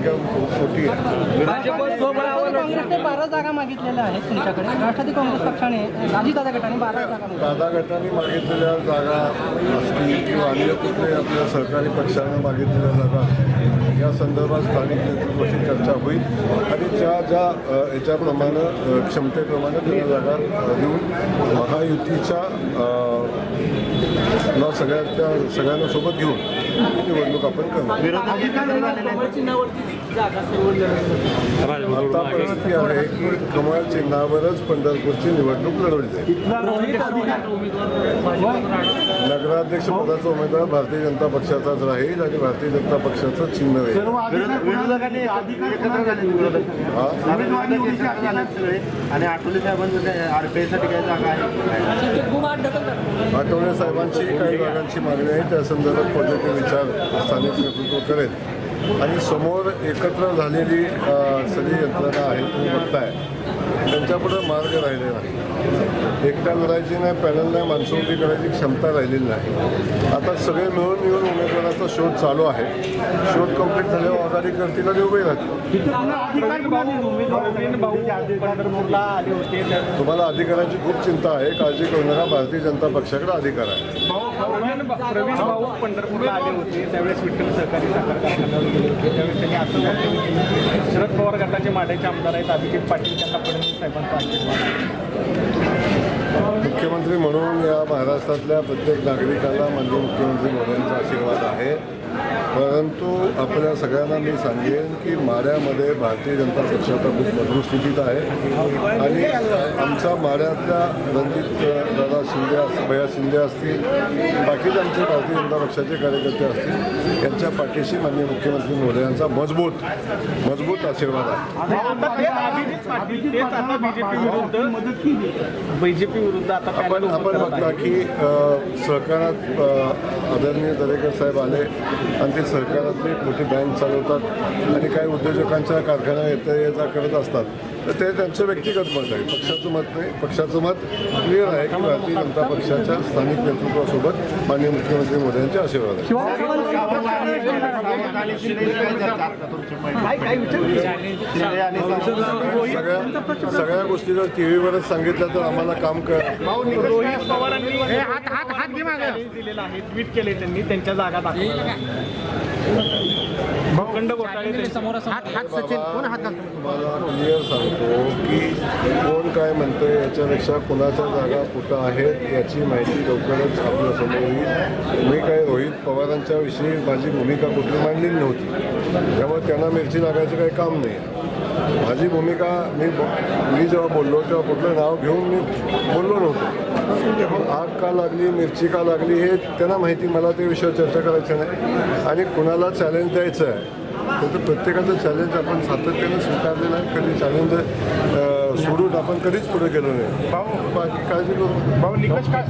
संख्या मोठी आहे. काँग्रेसने बारा जागा मागितलेल्या आहेत तुमच्याकडे. राष्ट्रवादी काँग्रेस पक्षाने अजितदादा गटाने बारा जागा मागितल्या. दादा गटाने मागितलेल्या जागा असतील किंवा अन्य कुठले आपल्या सहकारी पक्षानं मागितलेल्या जागा असतील या संदर्भात स्थानिक नेतृत्वाशी चर्चा होईल आणि ज्या ज्या याच्याप्रमाणे क्षमतेप्रमाणे त्यांना जागा देऊन महायुतीच्या ला सगळ्या त्या सगळ्यांना सोबत घेऊन निवडणूक आपण करणार. आता परिस्थिती आहे की कमळ चिन्हावरच पंढरपूरची निवडणूक लढवली जाईल नगराध्यक्ष पदाचा उमेदवार भारतीय जनता पक्षाचाच राहील आणि भारतीय जनता पक्षाचं चिन्ह राहील हा आणि आठवले साहेबांचं काय आरपीआयसाठी काय जागा आहे आठवले साहेबांची काही जागांची मागणी आहे त्या संदर्भात पॉझिटिव्ह विचार स्थानिक नेतृत्व करेल आणि समोर एकत्र झालेली सगळी यंत्रणा आहे तुम्ही बघताय त्यांच्यापुढे मार्ग राहिलेला नाही. एकटा लढायची नाही पॅनल नाही माणसं करायची क्षमता राहिलेली नाही. आता सगळे मिळून मिळून उमेदवाराचा शोध चालू आहे. शोध कंप्लीट झाल्यावर आघाडी करतील आणि उभे राहतील. तुम्हाला अधिकाराची खूप चिंता आहे. काळजी करू नका भारतीय जनता पक्षाकडे अधिकार आहे. पंढरपूरला आले होते त्यावेळेस विठ्ठल सहकारी साखर कारखान्यावर गेले होते त्यावेळेस त्यांनी असं शरद पवार गटाचे माढ्याचे आमदार आहेत. अभिजित पाटील त्यांना फडणवीस साहेब. आशीर्वाद आहे. मुख्यमंत्री म्हणून या महाराष्ट्रातल्या प्रत्येक नागरिकाला माननीय मुख्यमंत्री मोदींचा आशीर्वाद आहे परंतु आपल्या सगळ्यांना मी सांगेन की माड्यामध्ये भारतीय जनता पक्षाचा खूप मजबूत स्थितीत आहे. आणि आमच्या माड्यातल्या रणजित दादा शिंदे भैया शिंदे असतील बाकीचे आमचे भारतीय जनता पक्षाचे कार्यकर्ते असतील यांच्या पाठीशी माननीय मुख्यमंत्री मोदयांचा मजबूत मजबूत आशीर्वाद आहे. बीजेपी विरुद्ध आता आपण आपण बघता की सहकारात आदरणीय दरेकर साहेब आले आणि ते सहकारातली एक मोठी बँक चालवतात आणि काही उद्योजकांच्या कारखान्या येता येता करत असतात. तर ते त्यांचं व्यक्तिगत मत आहे. पक्षाचं मत नाही. पक्षाचं मत क्लिअर आहे की भारतीय जनता पक्षाच्या स्थानिक नेतृत्वासोबत माननीय मुख्यमंत्री मोदी यांचे आशीर्वाद आहे. सगळ्या सगळ्या गोष्टी जर टी व्हीवरच सांगितलं तर आम्हाला काम कर रोहित पवारांनी हात हात हात दिलेला आहे. ट्विट केले त्यांनी. त्यांच्या जागा दाखवल्या भूखंड घोटाळे त्यांचे- हात हात सचिन कोण हात घालतो? तुम्हाला क्लिअर सांगतो की कोण काय म्हणतंय याच्यापेक्षा कुणाच्या जागा कुठं आहेत याची माहिती लवकरच आपल्यासमोर येईल. मी काय रोहित पवारांच्या विषयी माझी भूमिका कुठली मांडलेली नव्हती. त्यामुळे त्यांना मिरची लागायचं काही काम नाही. माझी भूमिका मी बो- मी जेव्हा बोललो तेव्हा कुठलं नाव घेऊन मी बोललो नव्हतो. आग का लागली मिरची का लागली हे त्यांना माहिती मला त्या विषयावर चर्चा करायची नाही. आणि कुणाला चॅलेंज द्यायचं आहे तर प्रत्येकाचं चॅलेंज आपण सातत्यानं स्वीकारलेलं आहे कधी चॅलेंज सोडून आपण कधीच पुढे गेलो नाही. बाकी काळजी करू. भाऊ निकष काय